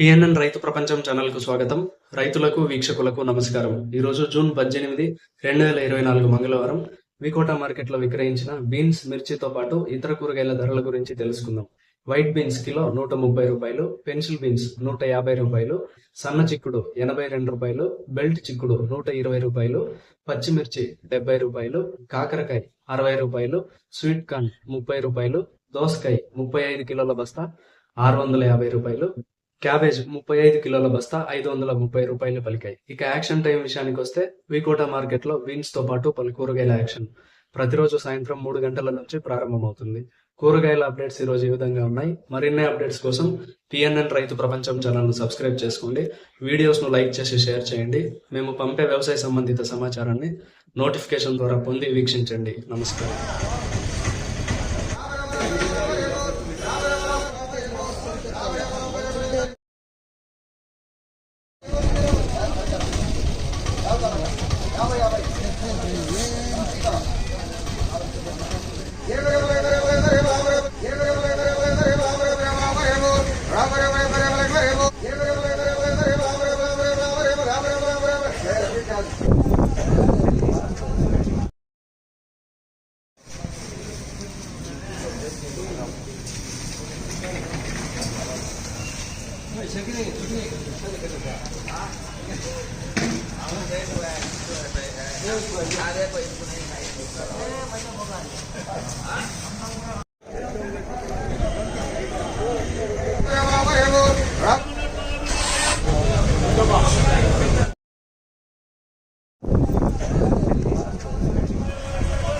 PNN రైతు ప్రపంచం ఛానల్కు స్వాగతం. రైతులకు వీక్షకులకు నమస్కారం. ఈరోజు జూన్ పద్దెనిమిది రెండు వేల ఇరవై నాలుగు మంగళవారం. వికోట మార్కెట్లో విక్రయించిన బీన్స్ మిర్చితో పాటు ఇతర కూరగాయల ధరల గురించి తెలుసుకుందాం. వైట్ బీన్స్ కిలో నూట ముప్పై రూపాయలు పెన్సిల్ బీన్స్ నూట యాభై రూపాయలు సన్న చిక్కుడు ఎనభై రెండు రూపాయలు బెల్ట్ చిక్కుడు నూట ఇరవై రూపాయలు పచ్చిమిర్చి డెబ్బై రూపాయలు కాకరకాయ అరవై రూపాయలు స్వీట్ కార్న్ ముప్పై రూపాయలు దోసకాయ ముప్పై ఐదు కిలోల బస్తా ఆరు వందల యాభై రూపాయలు క్యాబేజ్ ముప్పై ఐదు కిలోల బస్తా ఐదు వందల ముప్పై రూపాయలు పలికాయి. ఇక యాక్షన్ టైం విషయానికి వస్తే వికోట మార్కెట్లో బీన్స్తో పాటు పలు కూరగాయల యాక్షన్. ప్రతిరోజు సాయంత్రం మూడు గంటల నుంచి ప్రారంభమవుతుంది. కూరగాయల అప్డేట్స్ ఈ రోజు ఈ విధంగా ఉన్నాయి. మరిన్ని అప్డేట్స్ కోసం పిఎన్ఎన్ రైతు ప్రపంచం ఛానల్ను సబ్స్క్రైబ్ చేసుకోండి. వీడియోస్ను లైక్ చేసి షేర్ చేయండి. మేము పంపే వ్యవసాయ సంబంధిత సమాచారాన్ని నోటిఫికేషన్ ద్వారా పొంది వీక్షించండి. నమస్కారం.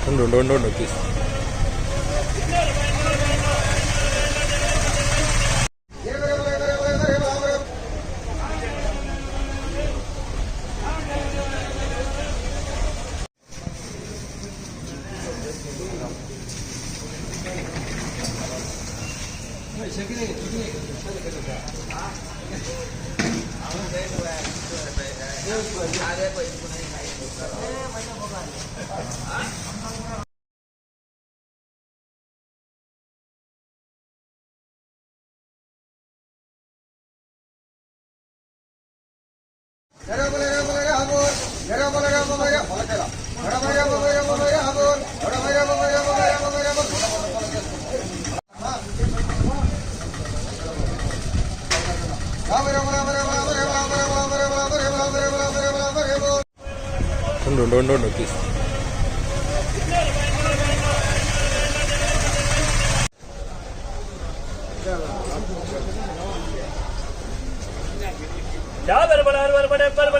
రెండు రెండు రెండు వచ్చేసి ಗರ ಬಲ ಗರ ಬಲ ಗರ ಬಲ ಗರ ಬಲ ಗರ ಬಲ ಗರ ಬಲ ಗರ ಬಲ no, no, no, no, please. क्या बरबड़ा बरबड़े बरबड़े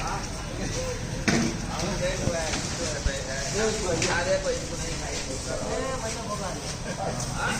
啊！啊！